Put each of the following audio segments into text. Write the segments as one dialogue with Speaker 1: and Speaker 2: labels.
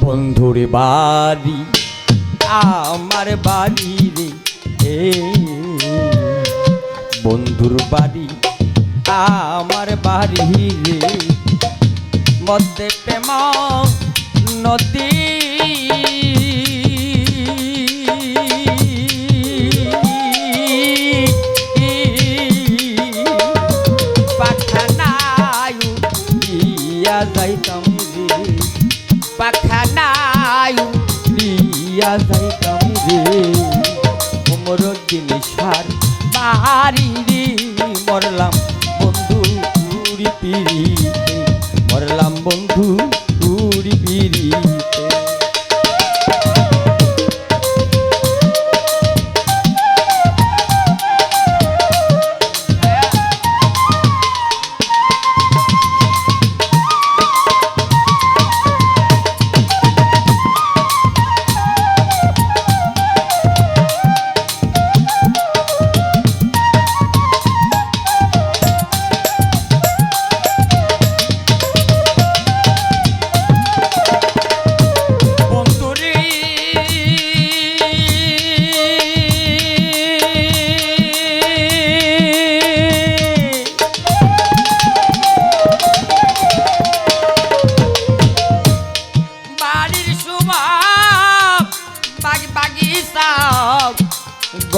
Speaker 1: বন্ধুর বাড়ি আমার বাড়ি রে। এ বন্ধুর বাড়ি আমার বাড়ি রে। মধ্যে প্রেম নদী পাখানায়ু কোমর দিন সার বাড়ি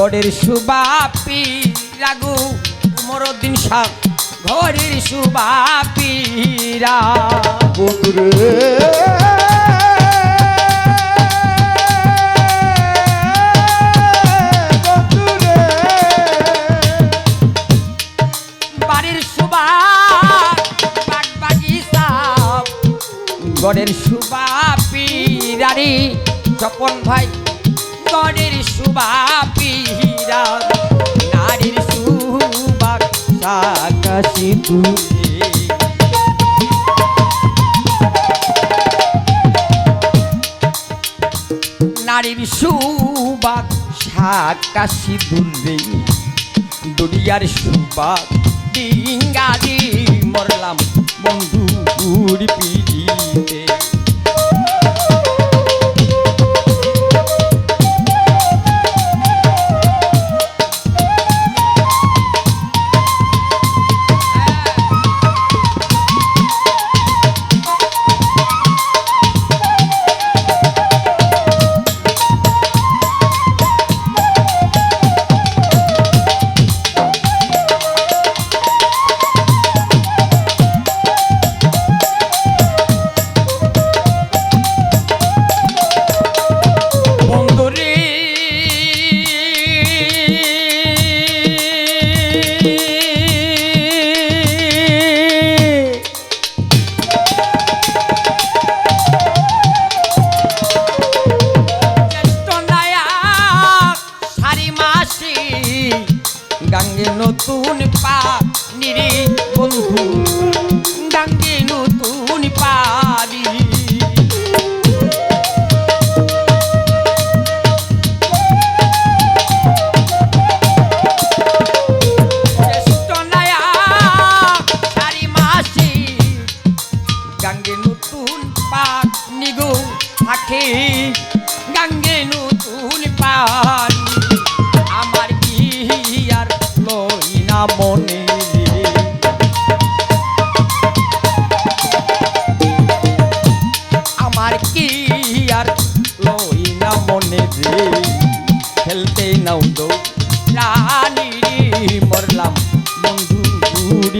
Speaker 1: গড়ের সুবাপি রাগু মরদিন সাপ ঘরের সুবাপিরা
Speaker 2: বন্ধুরে বন্ধুরে
Speaker 1: বাড়ির সুবা বাগ বাগিচা গড়ের সুবা পিরারি স্বপন ভাই গড়ের সুবা পিরা নারীর সুবা সাকাশি দূরে নারীর সুবাক সাকাশি দূরে দুনিয়ার সুবাক ডিঙ্গারি মরলাম বন্ধু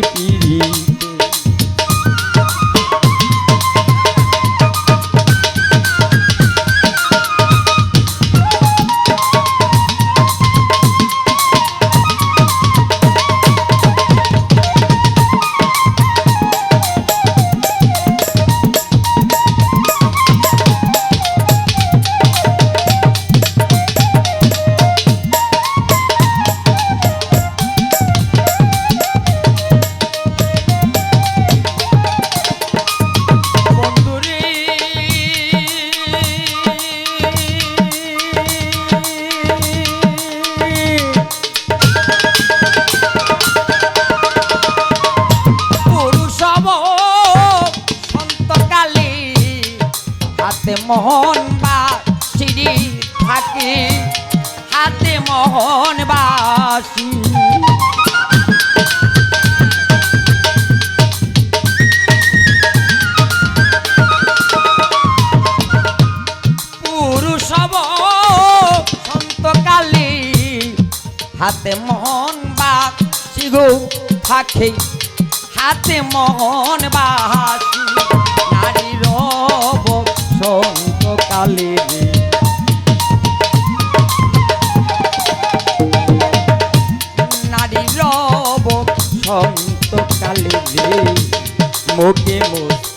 Speaker 1: পুরি শিগো থাকে হাতে মোহন বাহাসি নারী রব সন্তকালে নারী রব সন্তকালে মোকে মুখে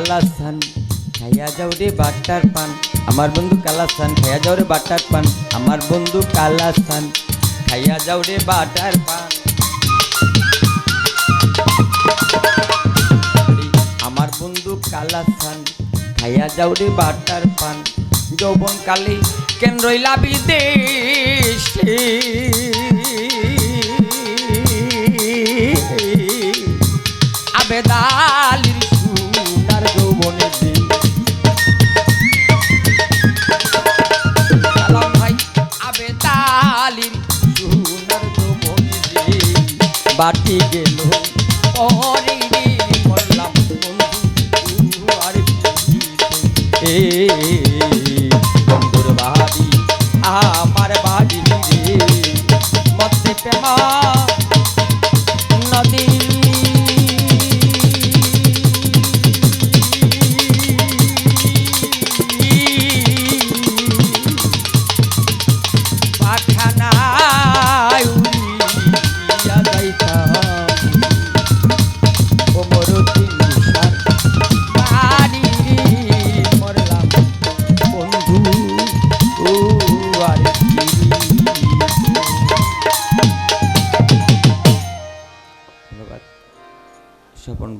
Speaker 1: কালাসান, খাইয়া যাও রে বাটার পান। আমার বন্ধু কালাসান, খাইয়া যাও রে বাটার পান। আমার বন্ধু কালাসান, খাইয়া যাও রে বাটার পান। আমার বন্ধু কালাসান, খাইয়া যাও রে বাটার পান। যৌবন কালে কেন রইলা বিদেশে? বাটি গেল